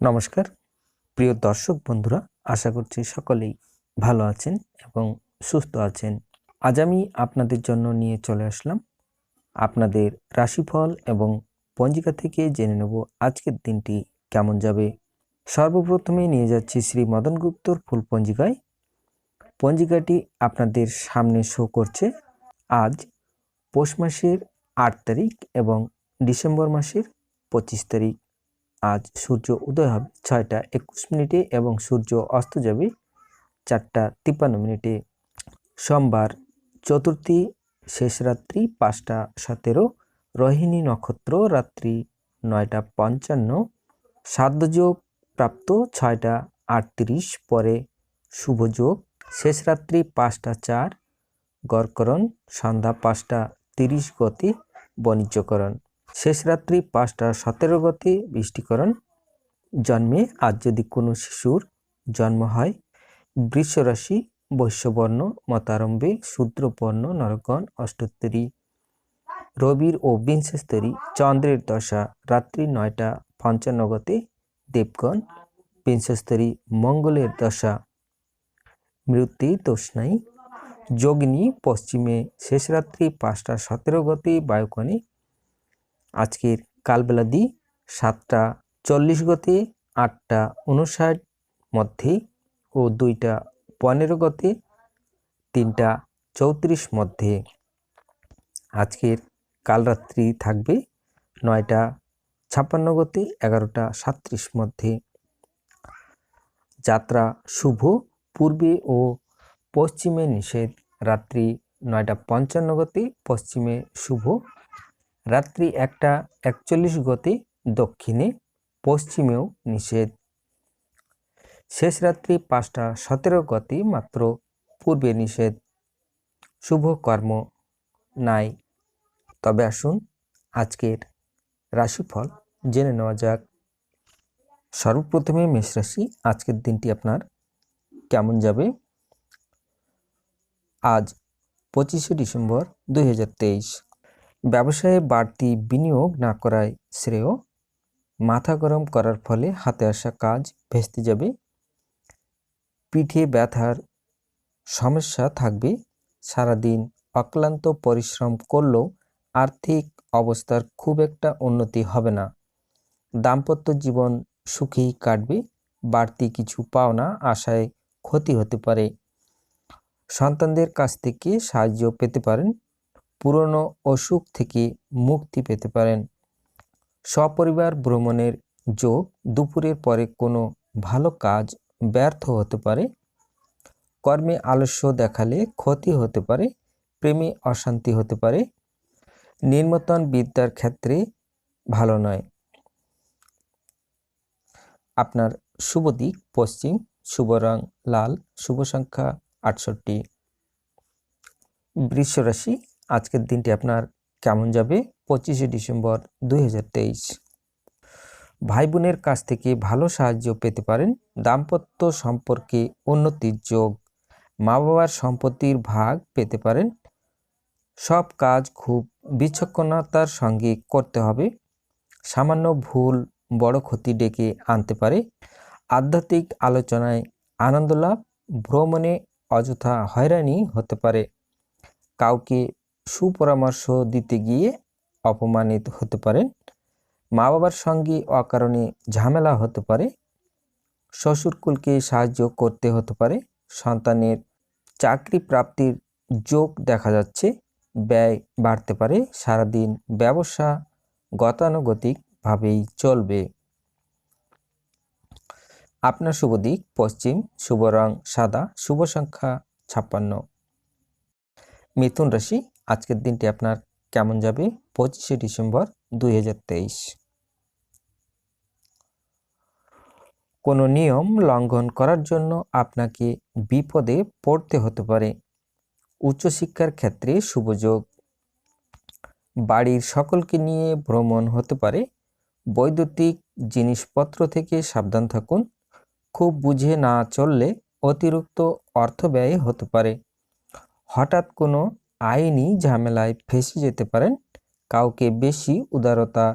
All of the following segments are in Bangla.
নমস্কার। প্রিয় দর্শক বন্ধুরা, আশা করছি সকলেই ভালো আছেন এবং সুস্থ আছেন। আজ আমি আপনাদের জন্য নিয়ে চলে আসলাম আপনাদের রাশিফল এবং পঞ্জিকা থেকে জেনে নেব আজকের দিনটি কেমন যাবে। সর্বপ্রথমে নিয়ে যাচ্ছি শ্রী মদন গুপ্তর ফুল পঞ্জিকায়। পঞ্জিকাটি আপনাদের সামনে শো করছে, আজ পৌষ মাসের আট তারিখ এবং ডিসেম্বর মাসের পঁচিশ তারিখ। আজ সূর্য উদয় হবে ছয়টা একুশ মিনিটে এবং সূর্য অস্ত যাবে চারটা তিপ্পান্ন মিনিটে। সোমবার চতুর্থী শেষ রাত্রি পাঁচটা সতেরো, রোহিণী নক্ষত্র রাত্রি নয়টা পঞ্চান্ন, সাধ্যযোগ প্রাপ্ত ছয়টা আটত্রিশ পরে শুভযোগ, শেষ রাত্রি পাঁচটা চার, গড়করণ, সন্ধ্যা পাঁচটা তিরিশ গতি, বাণিজ্যকরণ। শেষ রাত্রি পাঁচটা সতেরো গতি বৃষ্টিকরণ জন্মে আজ যদি কোনো শিশুর জন্ম হয়, বৃষরাশি, বৈশ্যবর্ণ, মতারম্ভে শূদ্রবর্ণ, নরগণ অষ্টোত্তরী রবির ও বিংশস্তরী, চন্দ্রের দশা, রাত্রি নয়টা পঞ্চান্ন গতে দেবগণ, বিংশস্তরী, মঙ্গলের দশা মৃত্যু দোষনাই যোগিনী, পশ্চিমে শেষ রাত্রি পাঁচটা সতেরো গতে বায়ুকণে আজকের কালবেলাদি সাতটা চল্লিশ গতে, আটটা উনষাট মধ্যে ও দুইটা পনেরো গতে, তিনটা চৌত্রিশ মধ্যে। আজকের কালরাত্রি থাকবে নয়টা ছাপ্পান্ন গতে, এগারোটা সাত্রিশ মধ্যে। যাত্রা শুভ, পূর্বে ও পশ্চিমে নিষেধ। রাত্রি নয়টা পঞ্চান্ন গতে, পশ্চিমে শুভ। রাত্রি একটা একচল্লিশ গতি দক্ষিণে, পশ্চিমেও নিষেধ। শেষ রাত্রি পাঁচটা সতেরো গতি মাত্র পূর্বে নিষেধ। শুভ কর্ম নাই। তবে আসুন আজকের রাশিফল জেনে নেওয়া যাক। সর্বপ্রথমে মেষ রাশি, আজকের দিনটি আপনার কেমন যাবে? আজ পঁচিশে ডিসেম্বর দু হাজার তেইশ। ব্যবসায়ে বাড়তি বিনিয়োগ না করায় শ্রেয়। মাথা গরম করার ফলে হাতে আসা কাজ ভেস্তে যাবে। পিঠে ব্যথার সমস্যা থাকবে। সারাদিন অক্লান্ত পরিশ্রম করলেও আর্থিক অবস্থার খুব একটা উন্নতি হবে না। দাম্পত্য জীবন সুখেই কাটবে। বাড়তি কিছু পাওনা আশায় ক্ষতি হতে পারে। সন্তানদের কাছ থেকে সাহায্য পেতে পারেন পুরনো অসুখ থেকে মুক্তি পেতে পারেন। সপরিবার ভ্রমণের যোগ দুপুরের পরে কোনো ভালো কাজ ব্যর্থ হতে পারে। কর্মে আলস্য দেখালে ক্ষতি হতে পারে, প্রেমে অশান্তি হতে পারে। নির্মতন বিদ্যার ক্ষেত্রে ভালো নয়। আপনার শুভ দিক, পশ্চিম, শুভ রং, লাল, শুভ সংখ্যা আটষট্টি। বৃষ রাশি আজকের দিনটি আপনার কেমন যাবে? পঁচিশে ডিসেম্বর দুই হাজার তেইশ। ভাই বোনের কাছ থেকে ভালো সাহায্য পেতে পারেন। দাম্পত্য সম্পর্কে উন্নতির যোগ। মা বাবার সম্পত্তির ভাগ পেতে পারেন। সব কাজ খুব বিচক্ষণতার সঙ্গে করতে হবে। সামান্য ভুল বড় ক্ষতি ডেকে আনতে পারে। আধ্যাত্মিক আলোচনায় আনন্দ লাভ। ভ্রমণে অযথা হয়রানি হতে পারে। কাউকে সুপরামর্শ দিতে গিয়ে অপমানিত হতে পারেন মা বাবার সঙ্গে অকারণে ঝামেলা হতে পারে। শ্বশুরকুলকে সাহায্য করতে হতে পারে। সন্তানের চাকরি প্রাপ্তির যোগ দেখা যাচ্ছে। ব্যয় বাড়তে পারে। সারাদিন ব্যবসা গতানুগতিকভাবেই চলবে। আপনার শুভ দিক, পশ্চিম, শুভ রং সাদা, শুভ সংখ্যা ছাপ্পান্ন। মিথুন রাশি আজকের দিনটি আপনার কেমন যাবে? পঁচিশে ডিসেম্বর দু হাজার তেইশ। কোনো নিয়ম লঙ্ঘন করার জন্য আপনাকে বিপদে পড়তে হতে পারে। উচ্চশিক্ষার ক্ষেত্রে শুভযোগ বাড়ির সকলকে নিয়ে ভ্রমণ হতে পারে। বৈদ্যুতিক জিনিসপত্র থেকে সাবধান থাকুন। খুব বুঝে না চললে অতিরিক্ত অর্থ ব্যয় হতে পারে। হঠাৎ কোনো আইনি ঝামেলায় ফেসে যেতে পারেন, কাউকে বেশি উদারতা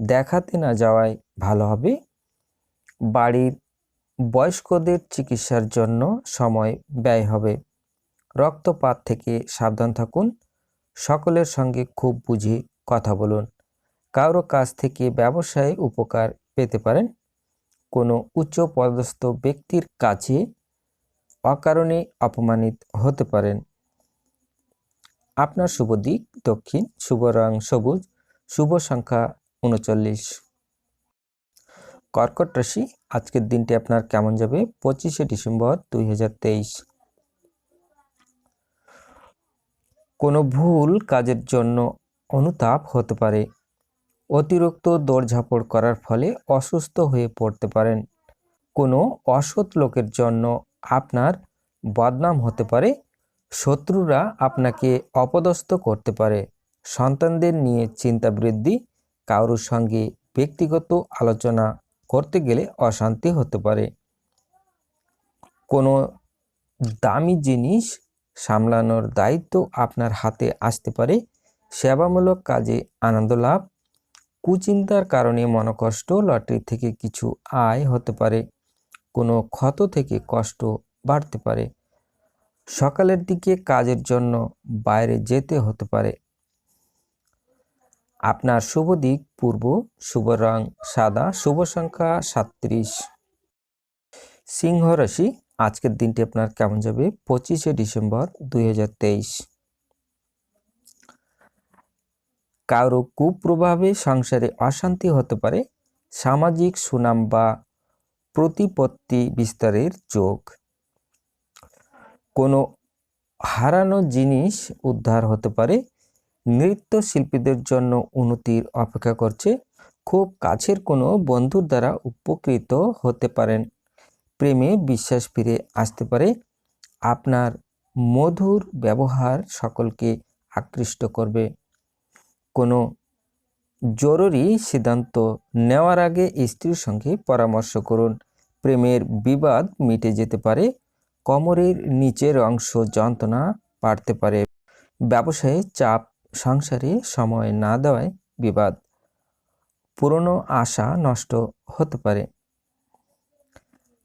দেখাতে না যাওয়াই ভালো হবে। বাড়ির বয়স্কদের চিকিৎসার জন্য সময় ব্যয় হবে। রক্তপাত থেকে সাবধান থাকুন। সকলের সঙ্গে খুব বুঝে কথা বলুন। কারও কাছ থেকে ব্যবসায় উপকার পেতে পারেন। কোনো উচ্চ পদস্থ ব্যক্তির কাছে অকারণে অপমানিত হতে পারেন। আপনার শুভ দিক, দক্ষিণ, শুভ রং সবুজ, শুভ সংখ্যা উনচল্লিশ। কর্কট রাশি, আজকের দিনটি আপনার কেমন যাবে? পঁচিশে ডিসেম্বর দুই হাজার তেইশ। কোনো ভুল কাজের জন্য অনুতাপ হতে পারে। অতিরিক্ত দৌড়ঝাঁপড় করার ফলে অসুস্থ হয়ে পড়তে পারেন। কোনো অসৎ লোকের জন্য আপনার বদনাম হতে পারে। শত্রুরা আপনাকে অপদস্থ করতে পারে। সন্তানদের নিয়ে চিন্তা বৃদ্ধি, কারোর সঙ্গে ব্যক্তিগত আলোচনা করতে গেলে অশান্তি হতে পারে। কোনো দামি জিনিস সামলানোর দায়িত্ব আপনার হাতে আসতে পারে। সেবামূলক কাজে আনন্দ লাভ, কুচিন্তার কারণে মনকষ্ট, লটারি থেকে কিছু আয় হতে পারে। কোনো ক্ষত থেকে কষ্ট বাড়তে পারে। সকালের দিকে কাজের জন্য বাইরে যেতে হতে পারে। আপনার শুভ দিক পূর্ব, শুভ রং সাদা, শুভ সংখ্যা সাত্রিশ সিংহ রাশি, আজকের দিনটি আপনার কেমন যাবে? পঁচিশে ডিসেম্বর দুই হাজার তেইশ। কারও কুপ্রভাবে সংসারে অশান্তি হতে পারে। সামাজিক সুনাম বা প্রতিপত্তি বিস্তারের যোগ। কোনো হারানো জিনিস উদ্ধার হতে পারে। নৃত্যশিল্পীদের জন্য উন্নতির অপেক্ষা করছে। খুব কাছের কোনো বন্ধুর দ্বারা উপকৃত হতে পারেন। প্রেমে বিশ্বাস ফিরে আসতে পারে। আপনার মধুর ব্যবহার সকলকে আকৃষ্ট করবে। কোনো জরুরি সিদ্ধান্ত নেওয়ার আগে স্ত্রীর সঙ্গে পরামর্শ করুন। প্রেমের বিবাদ মিটে যেতে পারে। কোমরের নিচের অংশ যন্ত্রণা বাড়তে পারে। ব্যবসায়ে চাপ সংসারে সময় না দেওয়ায় বিবাদ। পুরনো আশা নষ্ট হতে পারে।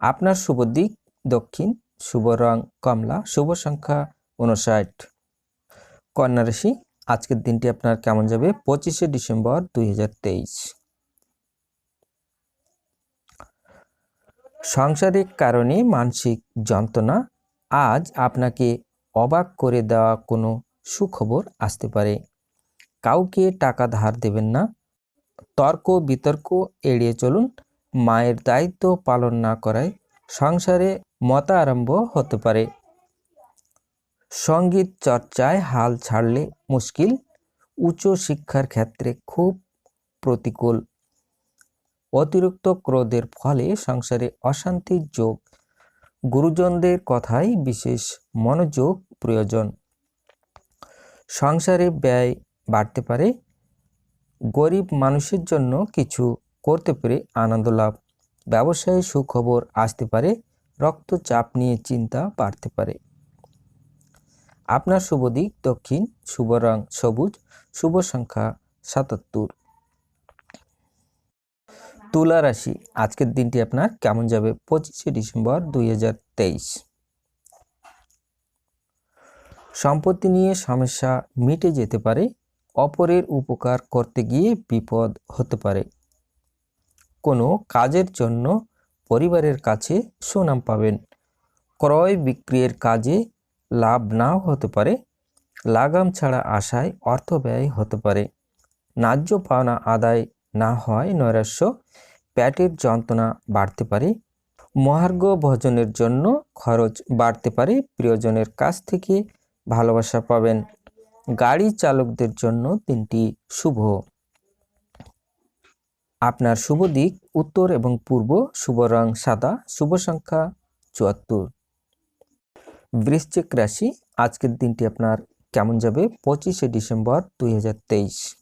আপনার শুভ দিক, দক্ষিণ, শুভ রং, কমলা, শুভ সংখ্যা উনষাট কন্যা আজকের দিনটি আপনার কেমন যাবে? পঁচিশে ডিসেম্বর দুই হাজার তেইশ হাজার তেইশ সাংসারিক কারণে মানসিক যন্ত্রণা আজ আপনাকে অবাক করে দেওয়া কোনো সুখবর আসতে পারে। কাউকে টাকা ধার দেবেন না। তর্ক বিতর্ক এড়িয়ে চলুন। মায়ের দায়িত্ব পালন না করায় সংসারে মতা আরম্ভ হতে পারে। সংগীত চর্চায় হাল ছাড়লে মুশকিল। উচ্চ শিক্ষার ক্ষেত্রে খুব প্রতিকূল। অতিরিক্ত ক্রোধের ফলে সংসারে অশান্তির যোগ। গুরুজনদের কথায় বিশেষ মনোযোগ, প্রয়োজন। সংসারে ব্যয় বাড়তে পারে। গরিব মানুষের জন্য কিছু করতে পেরে আনন্দ লাভ। ব্যবসায় সুখবর আসতে পারে। রক্তচাপ নিয়ে চিন্তা বাড়তে পারে। আপনার শুভ দিক, দক্ষিণ, শুভ রং, সবুজ, শুভ সংখ্যা সাতাত্তর। তুলা রাশি, আজকের দিনটি আপনার কেমন যাবে? পঁচিশে ডিসেম্বর দুই হাজার তেইশ। সম্পত্তি নিয়ে সমস্যা মিটে যেতে পারে, অপরের উপকার করতে গিয়ে বিপদ হতে পারে। কোনো কাজের জন্য পরিবারের কাছে সুনাম পাবেন। ক্রয় বিক্রির কাজে লাভ নাও হতে পারে, লাগাম ছাড়া আশায় অর্থ ব্যয় হতে পারে। ন্যায্য পাওনা আদায় না হয় নৈরাশ্য, প্যাটের যন্ত্রণা বাড়তে পারে। মহার্ঘ ভোজনের জন্য খরচ বাড়তে পারে। প্রিয়জনের কাছ থেকে ভালোবাসা পাবেন। গাড়ি চালকদের জন্য দিনটি শুভ। আপনার শুভ দিক উত্তর এবং পূর্ব, শুভ রং সাদা, শুভ সংখ্যা চুয়াত্তর। বৃশ্চিক রাশি, আজকের দিনটি আপনার কেমন যাবে? পঁচিশে ডিসেম্বর দুই হাজার তেইশ।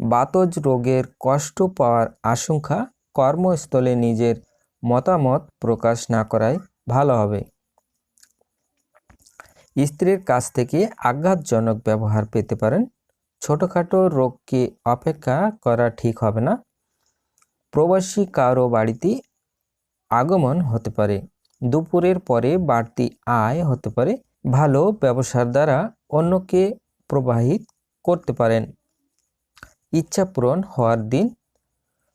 বাতজ রোগের কষ্ট পাওয়ার আশঙ্কা কর্মস্থলে নিজের মতামত প্রকাশ না করাই ভালো হবে। স্ত্রীর কাছ থেকে আঘাতজনক ব্যবহার পেতে পারেন। ছোটোখাটো রোগকে অপেক্ষা করা ঠিক হবে না। প্রবাসী কারও বাড়িতে আগমন হতে পারে। দুপুরের পরে বাড়তি আয় হতে পারে। ভালো ব্যবসার দ্বারা অন্যকে প্রবাহিত করতে পারেন। ইচ্ছা পূরণ হওয়ার দিন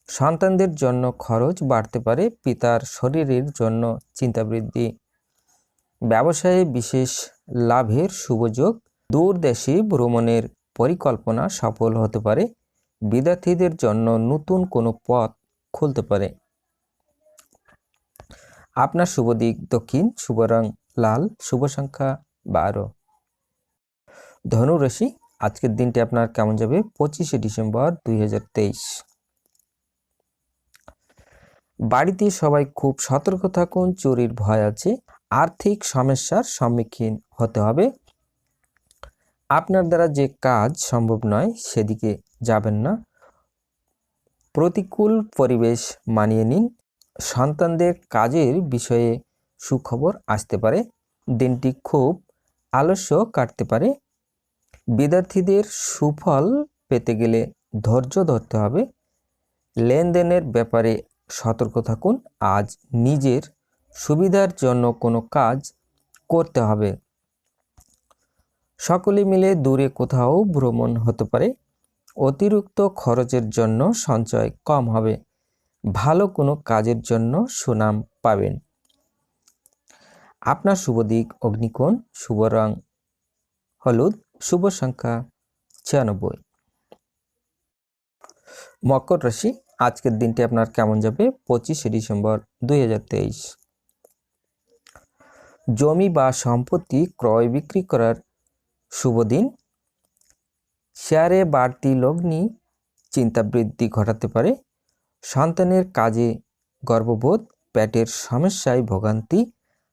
সন্তানদের জন্য খরচ বাড়তে পারে, পিতার শরীরের জন্য চিন্তা বৃদ্ধি। ব্যবসায়ে বিশেষ লাভের সুযোগ দূর দেশে ভ্রমণের পরিকল্পনা সফল হতে পারে, বিদ্যার্থীদের জন্য নতুন কোনো পথ খুলতে পারে। আপনার শুভ দিক, দক্ষিণ, শুভ রং, লাল, শুভ সংখ্যা বারো। ধনুরাশি আজকের দিনটি আপনার কেমন যাবে? পঁচিশে ডিসেম্বর দুই হাজার তেইশ। বাড়িতে সবাই খুব সতর্ক থাকুন, চুরির ভয় আছে, আর্থিক সমস্যার সম্মুখীন হতে হবে। আপনার দ্বারা যে কাজ সম্ভব নয়, সেদিকে যাবেন না। প্রতিকূল পরিবেশ মানিয়ে নিন। সন্তানদের কাজের বিষয়ে সুখবর আসতে পারে। দিনটি খুব আলস্য কাটতে পারে। বিদ্যার্থীদের সুফল পেতে গেলে ধৈর্য ধরতে হবে। লেনদেনের ব্যাপারে সতর্ক থাকুন। আজ নিজের সুবিধার জন্য কোনো কাজ করতে হবে। সকলে মিলে দূরে কোথাও ভ্রমণ হতে পারে। অতিরিক্ত খরচের জন্য সঞ্চয় কম হবে। ভালো কোনো কাজের জন্য সুনাম পাবেন। আপনার শুভ দিক, অগ্নিকোণ, শুভ রং, হলুদ। শুভ সংখ্যা ছিয়ানব্বই। মকর রাশি, আজকের দিনটি আপনার কেমন যাবে? পঁচিশে ডিসেম্বর দুই হাজার তেইশ। জমি বা সম্পত্তি ক্রয় বিক্রি করার শুভ দিন। শেয়ারে বাড়তি লগ্নি চিন্তা বৃদ্ধি ঘটাতে পারে। সন্তানের কাজে গর্ববোধ, পেটের সমস্যায় ভোগান্তি,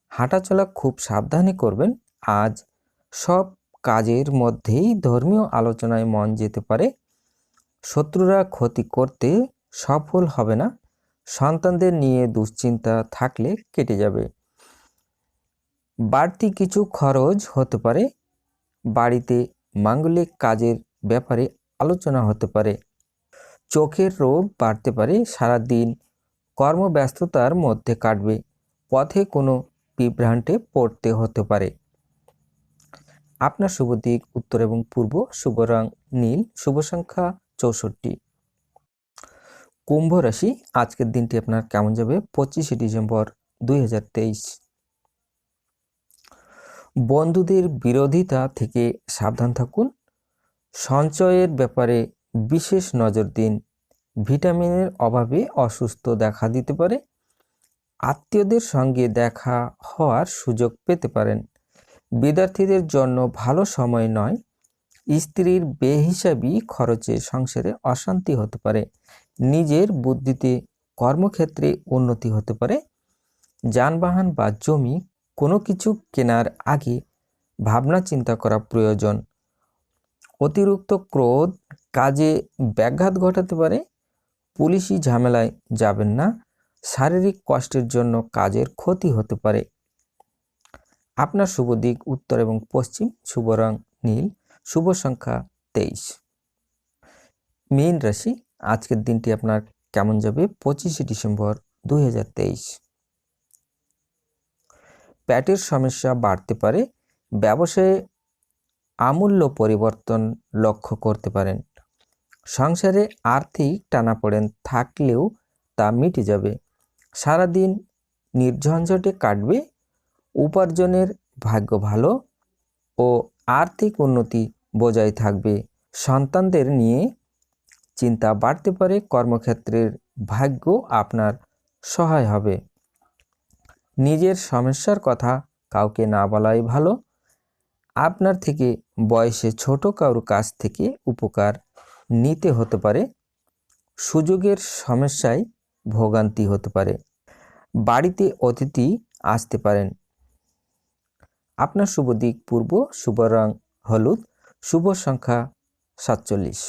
হাঁটাচলা খুব সাবধানে করবেন। আজ সব কাজের মধ্যেই ধর্মীয় আলোচনায় মন যেতে পারে। শত্রুরা ক্ষতি করতে সফল হবে না। সন্তানদের নিয়ে দুশ্চিন্তা থাকলে কেটে যাবে। বাড়তি কিছু খরচ হতে পারে। বাড়িতে মাঙ্গলিক কাজের ব্যাপারে আলোচনা হতে পারে। চোখের রোগ বাড়তে পারে। সারাদিন কর্মব্যস্ততার মধ্যে কাটবে। পথে কোনো বিভ্রান্তে পড়তে হতে পারে। আপনার শুভ দিক, উত্তর এবং পূর্ব, শুভ রং নীল, শুভ সংখ্যা চৌষট্টি। কুম্ভ রাশি, আজকের দিনটি আপনার কেমন যাবে? পঁচিশে ডিসেম্বর দুই হাজার তেইশ। বন্ধুদের বিরোধিতা থেকে সাবধান থাকুন। সঞ্চয়ের ব্যাপারে বিশেষ নজর দিন। ভিটামিনের অভাবে অসুস্থ দেখা দিতে পারে। আত্মীয়দের সঙ্গে দেখা হওয়ার সুযোগ পেতে পারেন। বিদ্যার্থীদের জন্য ভালো সময় নয়। স্ত্রীর বেহিসাবি খরচে সংসারে অশান্তি হতে পারে। নিজের বুদ্ধিতে কর্মক্ষেত্রে উন্নতি হতে পারে। যানবাহন বা জমি কোনো কিছু কেনার আগে ভাবনা চিন্তা করা প্রয়োজন। অতিরিক্ত ক্রোধ কাজে ব্যাঘাত ঘটাতে পারে। পুলিশি ঝামেলায় যাবেন না। শারীরিক কষ্টের জন্য কাজের ক্ষতি হতে পারে। আপনার শুভ দিক উত্তর এবং পশ্চিম, শুভ রং নীল, শুভ সংখ্যা তেইশ। মীন রাশি, আজকের দিনটি আপনার কেমন যাবে? পঁচিশে ডিসেম্বর দু হাজার তেইশ। প্যাটের সমস্যা বাড়তে পারে, ব্যবসায়ে আমূল্য পরিবর্তন লক্ষ্য করতে পারেন। সংসারে আর্থিক টানাপোড়েন থাকলেও তা মিটে যাবে। সারাদিন নির্ঝঞ্ঝটে কাটবে উপার্জনের ভাগ্য ভালো ও আর্থিক উন্নতি বজায় থাকবে। সন্তানদের নিয়ে চিন্তা বাড়তে পারে, কর্মক্ষেত্রের ভাগ্য আপনার সহায় হবে। নিজের সমস্যার কথা কাউকে না বলাই ভালো। আপনার থেকে বয়সে ছোট কারোর কাছ থেকে উপকার নিতে হতে পারে। সুযোগের সমস্যায় ভোগান্তি হতে পারে। বাড়িতে অতিথি আসতে পারেন। আপনার শুভ দিক পূর্ব শুভ রং হলুদ শুভ সংখ্যা সাতচল্লিশ।